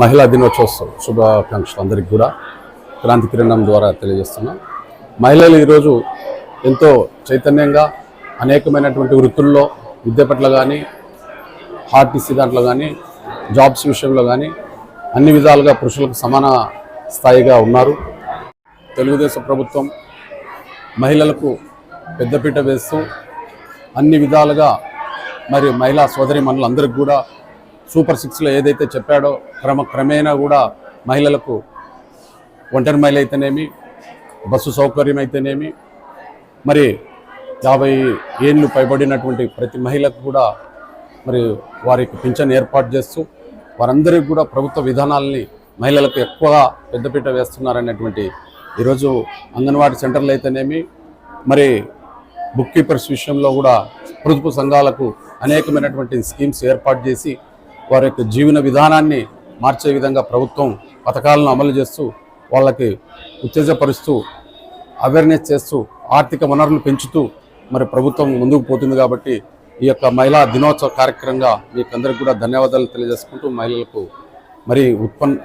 మహిళా దినోత్సవ శుభాకాంక్షలు అందరికీ కూడా. క్రాంతి కిరణం ద్వారా తెలియజేస్తున్నాం. మహిళలు ఈరోజు ఎంతో చైతన్యంగా అనేకమైనటువంటి వృత్తుల్లో విద్య పట్ల కానీ ఆర్టీసీ దాంట్లో కానీ జాబ్స్ విషయంలో కానీ అన్ని విధాలుగా పురుషులకు సమాన స్థాయిగా ఉన్నారు. తెలుగుదేశం ప్రభుత్వం మహిళలకు పెద్దపీట వేస్తూ అన్ని విధాలుగా మరి మహిళా సోదరి మనులందరికీ కూడా సూపర్ సిక్స్లో ఏదైతే చెప్పాడో క్రమ క్రమేణా కూడా మహిళలకు ఒంటరి మైల్ అయితేనేమి బస్సు సౌకర్యం అయితేనేమి మరి యాభై ఏళ్ళు పైబడినటువంటి ప్రతి మహిళకు కూడా మరి వారికి పింఛన్ ఏర్పాటు చేస్తూ వారందరికీ కూడా ప్రభుత్వ విధానాలని మహిళలకు ఎక్కువగా పెద్దపీట వేస్తున్నారనేటువంటి ఈరోజు అంగన్వాడీ సెంటర్లు అయితేనేమి మరి బుక్ కీపర్స్ విషయంలో కూడా పొదుపు సంఘాలకు అనేకమైనటువంటి స్కీమ్స్ ఏర్పాటు చేసి వారి యొక్క జీవన విధానాన్ని మార్చే విధంగా ప్రభుత్వం పథకాలను అమలు చేస్తూ వాళ్ళకి ఉత్తేజపరుస్తూ అవేర్నెస్ చేస్తూ ఆర్థిక వనరులు పెంచుతూ మరి ప్రభుత్వం ముందుకు పోతుంది కాబట్టి ఈ యొక్క మహిళా దినోత్సవ కార్యక్రమంగా మీకు అందరికి కూడా ధన్యవాదాలు తెలియజేసుకుంటూ మహిళలకు మరి ఉత్పన్న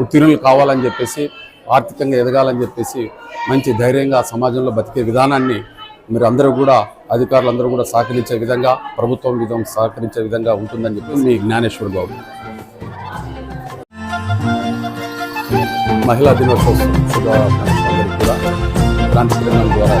ఉత్తీర్ణులు కావాలని చెప్పేసి ఆర్థికంగా ఎదగాలని చెప్పేసి మంచి ధైర్యంగా సమాజంలో బతికే విధానాన్ని మీరు అందరూ కూడా అధికారులందరూ కూడా సహకరించే విధంగా ప్రభుత్వం విధం సహకరించే విధంగా ఉంటుందని చెప్పి మీ జ్ఞానేశ్వర్ బాబు. మహిళా దినోత్సవం శుభాకాంక్షలు కూడా. క్రాంతి ద్వారా